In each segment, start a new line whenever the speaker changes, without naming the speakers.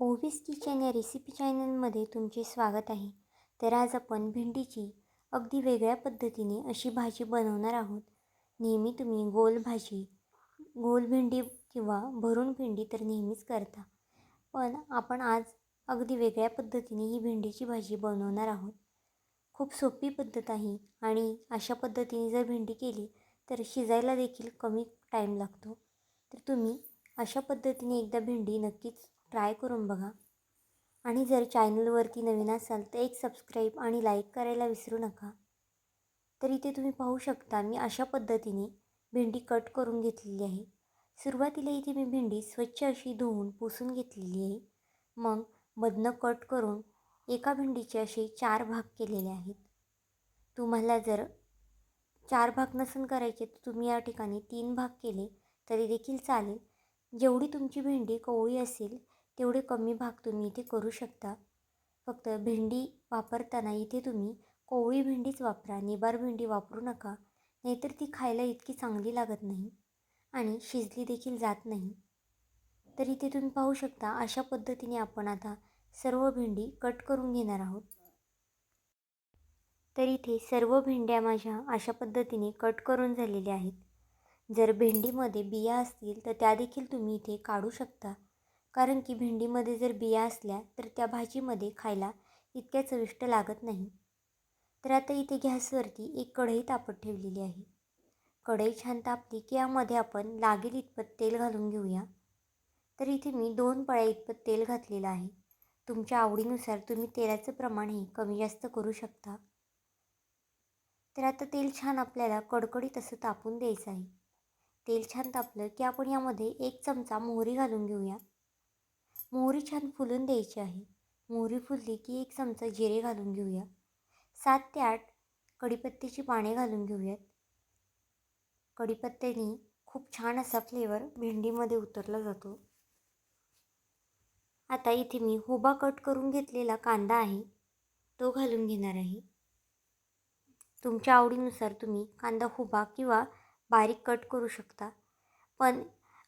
ओवीस kitchen या recipe चॅनलमध्ये तुमचे स्वागत आहे. तर आज आपण भेंडीची अगदी वेगळ्या पद्धतीने अशी भाजी बनवणार आहोत. नेहमी तुम्ही गोल भाजी गोल भेंडी किंवा भरून भेंडी तर नेहमीच करता. पण आपण आज अगदी वेगळ्या पद्धतीने ही भेंडीची भाजी बनवणार आहोत. खूप सोपी पद्धत आहे आणि अशा पद्धतीने जर भेंडी केली तर शिजायला देखील कमी टाईम लागतो. तर तुम्ही अशा पद्धतीने एकदा भेंडी नक्कीच ट्राय करून बघा. आणि जर चॅनलवरती नवीन असाल तर एक सबस्क्राईब आणि लाईक करायला विसरू नका. तर इथे तुम्ही पाहू शकता मी अशा पद्धतीने भेंडी कट करून घेतलेली आहे. सुरुवातीला इथे मी भेंडी स्वच्छ अशी धुवून पुसून घेतलेली आहे. मग मधनं कट करून एका भेंडीचे असे चार भाग केलेले आहेत. तुम्हाला जर चार भाग नसन करायचे तर तुम्ही या ठिकाणी तीन भाग केले तरी देखील चालेल. जेवढी तुमची भेंडी कोवळी असेल तेवढे कमी भाग तुम्ही इथे करू शकता. फक्त भेंडी वापरताना इथे तुम्ही कोवळी भेंडीच वापरा निबार भेंडी वापरू नका नाहीतर ती खायला इतकी चांगली लागत नाही आणि शिजली देखील जात नाही. तर इथे तुम्ही पाहू शकता अशा पद्धतीने आपण आता सर्व भेंडी कट करून घेणार आहोत. तर इथे सर्व भेंड्या माझ्या अशा पद्धतीने कट करून झालेल्या आहेत. जर भेंडीमध्ये बिया असतील तर त्या देखील तुम्ही इथे काढू शकता. कारण की भेंडीमध्ये जर बिया असल्या तर त्या भाजीमध्ये खायला इतक्या चविष्ट लागत नाही. तर आता इथे गॅसवरती एक कढई तापत ठेवलेली आहे. कढई छान तापली की यामध्ये आपण लागेल इतपत तेल घालून घेऊया. तर इथे मी दोन पळ्या इतपत तेल घातलेलं आहे. तुमच्या आवडीनुसार तुम्ही तेलाचं प्रमाणही कमी जास्त करू शकता. तर आता तेल छान आपल्याला कडकडीत असं तापून द्यायचं आहे. तेल छान तापलं की आपण यामध्ये एक चमचा मोहरी घालून घेऊया. मोहरी छान फुलून द्यायची आहे. मोहरी फुलली की एक चमचा जिरे घालून घेऊया. सात ते आठ कढीपत्त्याची पाने घालून घेऊयात. कढीपत्त्याने खूप छान असा फ्लेवर भेंडीमध्ये उतरला जातो. आता इथे मी हुबा कट करून घेतलेला कांदा आहे तो घालून घेणार आहे. तुमच्या आवडीनुसार तुम्ही कांदा हुबा किंवा बारीक कट करू शकता. पण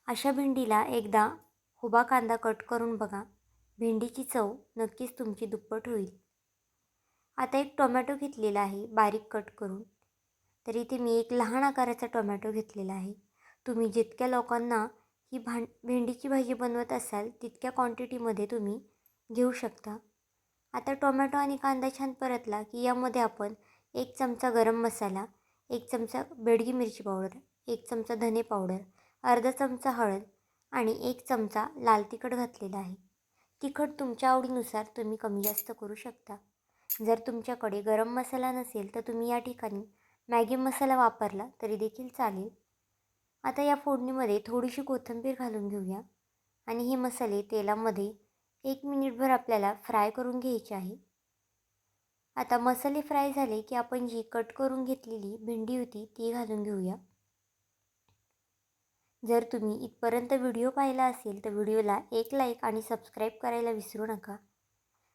अशा भेंडीला एकदा उभा कांदा कट करून बघा. भेंडीची चव नक्कीच तुमची दुप्पट होईल. आता एक टोमॅटो घेतलेला आहे बारीक कट करून. तर इथे मी एक लहान आकाराचा टोमॅटो घेतलेला आहे. तुम्ही जितक्या लोकांना ही भां भेंडीची भाजी बनवत असाल तितक्या क्वांटिटीमध्ये तुम्ही घेऊ शकता. आता टोमॅटो आणि कांदा छान परतला की यामध्ये आपण एक चमचा गरम मसाला एक चमचा बेडगी मिरची पावडर एक चमचा धने पावडर अर्धा चमचा हळद आणि एक चमचा लाल तिखट घातलेला आहे. तिखट तुमच्या आवडीनुसार तुम्ही कमी जास्त करू शकता. जर तुमच्याकडे गरम मसाला नसेल तर तुम्ही या ठिकाणी मॅगी मसाला वापरला तरी देखील चालेल. आता या फोडणीमध्ये थोडीशी कोथिंबीर घालून घेऊया. आणि हे मसाले तेलामध्ये एक मिनिटभर आपल्याला फ्राय करून घ्यायचे आहे. आता मसाले फ्राय झाले की आपण जी कट करून घेतलेली भेंडी होती ती घालून घेऊया. जर तुम्ही इथपर्यंत व्हिडिओ पाहिला असेल तर व्हिडिओला एक लाईक आणि सबस्क्राईब करायला विसरू नका.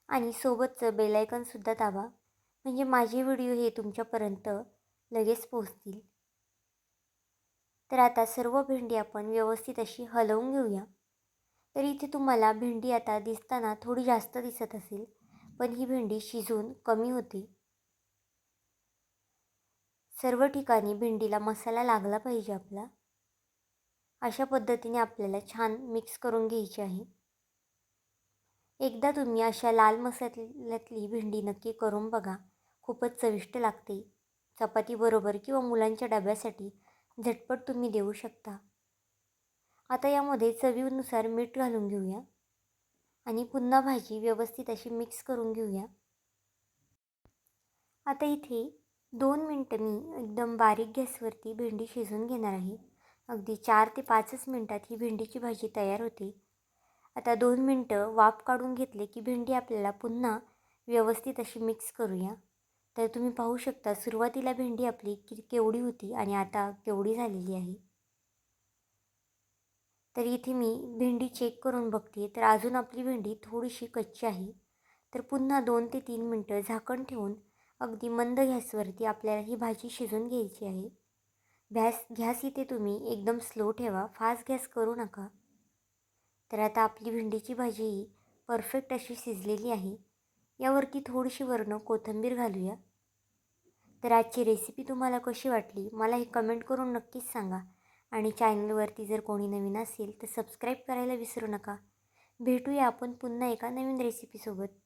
आणि सोबतचं बेलायकनसुद्धा दाबा. म्हणजे माझे व्हिडिओ हे तुमच्यापर्यंत लगेच पोहोचतील. तर आता सर्व भेंडी आपण व्यवस्थित अशी हलवून घेऊया. तर इथे तुम्हाला भेंडी आता दिसताना थोडी जास्त दिसत असेल पण ही भेंडी शिजून कमी होते. सर्व ठिकाणी भेंडीला मसाला लागला पाहिजे आपला. अशा पद्धतीने आपल्याला छान मिक्स करून घ्यायची आहे. एकदा तुम्ही अशा लाल मसाल्यातली भेंडी नक्की करून बघा. खूपच चविष्ट लागते. चपातीबरोबर किंवा मुलांच्या डब्यासाठी झटपट तुम्ही देऊ शकता. आता यामध्ये चवीनुसार मीठ घालून घेऊया. आणि पुन्हा भाजी व्यवस्थित अशी मिक्स करून घेऊया. आता इथे दोन मिनटं मी एकदम बारीक गॅसवरती भेंडी शिजून घेणार आहे. अगदी चार ते पाचच मिनटात ही भेंडीची भाजी तयार होते. आता दोन मिनटं वाफ काढून घेतले की भेंडी आपल्याला पुन्हा व्यवस्थित अशी मिक्स करूया. तर तुम्ही पाहू शकता सुरुवातीला भेंडी आपली की केवढी होती आणि आता केवढी झालेली आहे. तर इथे मी भेंडी चेक करून बघते तर अजून आपली भेंडी थोडीशी कच्ची आहे. तर पुन्हा दोन ते तीन मिनटं झाकण ठेवून अगदी मंद गॅसवरती आपल्याला ही भाजी शिजून घ्यायची आहे. गॅस गॅस इथे तुम्ही एकदम स्लो ठेवा. फास्ट गॅस करू नका. तर आता आपली भेंडीची भाजी ही परफेक्ट अशी शिजलेली आहे. यावरती थोडीशी वर्ण कोथिंबीर घालूया. तर आजची रेसिपी तुम्हाला कशी वाटली? मला हे कमेंट करून नक्कीच सांगा. आणि चॅनलवरती जर कोणी नवीन असेल तर सबस्क्राईब करायला विसरू नका. भेटूया आपण पुन्हा एका नवीन रेसिपीसोबत